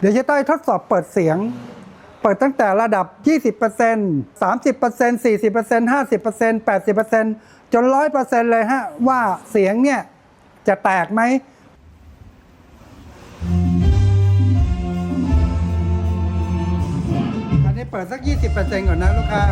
เดี๋ยวจะต้อยทดสอบเปิดเสียง เปิดตั้งแต่ระดับ 20% 30% 40% 50% 80%จน 100%เลยฮะ ว่าเสียงเนี่ย จะแตกไหมอันนี้เปิดสัก 20%ก่อนนะลูกค้า